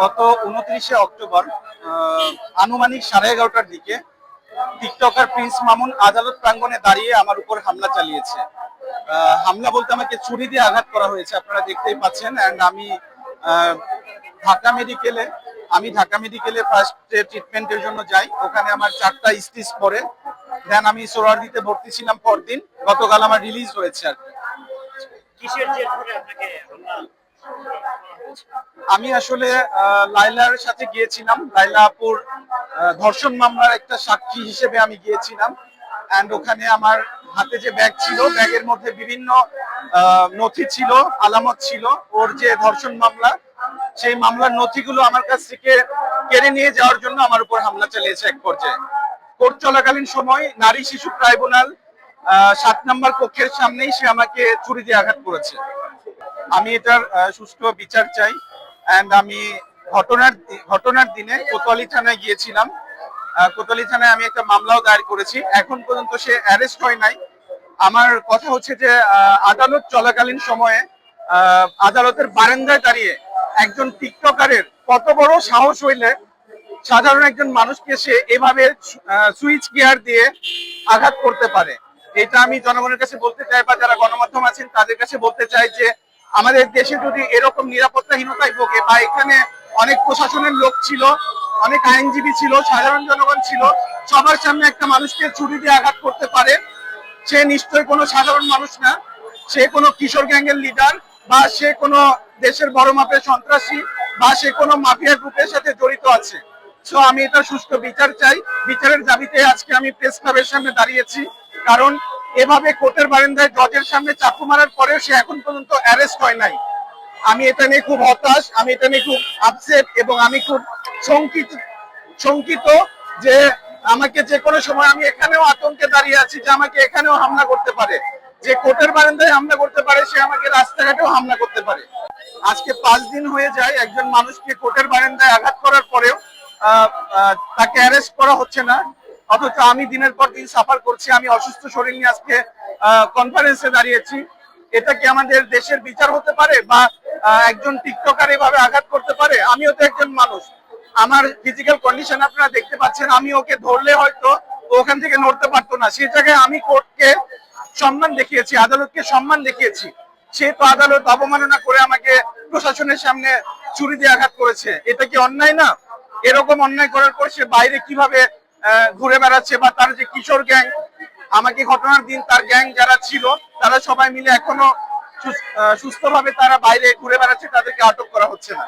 গত উনত্রিশে অক্টোবর আনুমানিক সাড়ে এগারোটার দিকে টিকটকার প্রিন্স মামুন আদালত প্রাঙ্গণে দাঁড়িয়ে আমার উপর হামলা চালিয়েছে। হামলা বলতে আমাকে ছুরি দিয়ে আঘাত করা হয়েছে, আপনারা দেখতেই পাচ্ছেন। অ্যান্ড আমি ঢাকা মেডিকেলে আমি ঢাকা মেডিকেলে ফার্স্ট ট্রিটমেন্টের জন্য যাই। ওখানে আমার চারটা স্টিচ পরে। দেন আমি সোরারদিতে ভর্তি ছিলাম পরদিন। গতকাল আমার রিলিজ হয়েছে আর কি। আমি আসলে লাইলার সাথে গিয়েছিলাম। লাইলাপুর ধর্ষণ মামলার একটা সাক্ষী হিসেবে আমি গিয়েছিলাম। অ্যান্ড ওখানে আমার হাতে যে ব্যাগ ছিল, ব্যাগের মধ্যে বিভিন্ন নথি ছিল, আলামত ছিল। ওর যে ধর্ষণ মামলা, সেই মামলার নথিগুলো আমার কাছ থেকে কেড়ে নিয়ে যাওয়ার জন্য আমার উপর হামলা চালিয়েছে এক পর্যায়ে। কোর্ট চলাকালীন সময় নারী শিশু ট্রাইব্যুনাল সাত নম্বর কক্ষের সামনেই সে আমাকে ছুরি দিয়ে আঘাত করেছে। আমি এটার সুষ্ঠু বিচার চাই। এন্ড আমি ঘটনার ঘটনার দিনে কোতোয়ালি থানায় গিয়েছিলাম। কোতোয়ালি থানায় আমি একটা মামলাও দায়ের করেছি। এখন পর্যন্ত সে অ্যারেস্ট হয় নাই। আমার কথা হচ্ছে যে আদালত চলাকালীন সময়ে আদালতের বারান্দায় দাঁড়িয়ে একজন টিকটকারের কত বড় সাহস হইলে সাধারণ একজন মানুষকে সে এভাবে সুইচ গিয়ার দিয়ে আঘাত করতে পারে। এটা আমি জনগণের কাছে বলতে চাই বা যারা গণমাধ্যম আছেন, তাদের কাছে বলতে চাই যে আমাদের দেশে যদি এরকম নিরাপত্তাহীনতায় ভোগে, বা এখানে অনেক প্রশাসনের লোক ছিল, অনেক আইনজীবী ছিল, সাধারণ জনগণ ছিল, সবার সামনে একটা মানুষকে ছুরি দিয়ে আঘাত করতে পারে, সে নিশ্চয়ই কোনো সাধারণ মানুষ না। সে কোনো কিশোর গ্যাংয়ের লিডার বা সে কোনো দেশের বড় মাপের সন্ত্রাসী, বা সে কোনো মাফিয়া গ্রুপের সাথে জড়িত আছে। সো আমি এটা সুষ্ঠু বিচার চাই। বিচারের দাবিতে আজকে আমি প্রেস ক্লাবের সামনে দাঁড়িয়েছি। কারণ, এভাবে কোর্টের বারান্দায় জজের সামনে চাকু মারার পরেও সে এখন পর্যন্ত অ্যারেস্ট হয় নাই। আমি এটা নিয়ে খুব হতাশ, আমি এটা নিয়ে খুব আপসেট এবং আমি খুব শঙ্কিত শঙ্কিত যে আমাকে যে কোনো সময় আমি এখানেও আতঙ্কে দাঁড়িয়ে আছি যে আমাকে এখানেও হামলা করতে পারে। যে কোর্টের বারান্দায় হামলা করতে পারে, সে আমাকে রাস্তাঘাটেও হামলা করতে পারে। আজকে পাঁচ দিন হয়ে যায়, একজন মানুষকে কোর্টের বারান্দায় আঘাত করার পরেও তাকে অ্যারেস্ট করা হচ্ছে না। অথচ আমি দিনের পর দিন সাফার করছি, আমি অসুস্থ শরীর নিয়ে আজকে কনফারেন্সে দাঁড়িয়েছি। এটা কি আমাদের দেশের বিচার হতে পারে বা একজন টিকটকার এভাবে আঘাত করতে পারে? আমিও তো একজন মানুষ। আমার ফিজিক্যাল কন্ডিশন আপনারা দেখতে পাচ্ছেন, আমি ওকে ধরলে হয়তো ওখান থেকে নড়তে পারতো না। সেই জায়গায় আমি কোর্টকে সম্মান দেখিয়েছি, আদালতকে সম্মান দেখিয়েছি। সে তো আদালত অবমাননা করে আমাকে প্রশাসনের সামনে ছুরি দিয়ে আঘাত করেছে। এটা কি অন্যায় না? এরকম অন্যায় করার পর সে বাইরে কীভাবে ঘুরে বেড়াচ্ছে বা তার যে কিশোর গ্যাং, আমাকে ঘটনার দিন তার গ্যাং যারা ছিল, তারা সবাই মিলে এখনও সুস্থভাবে তারা বাইরে ঘুরে বেড়াচ্ছে, তাদেরকে আটক করা হচ্ছে না।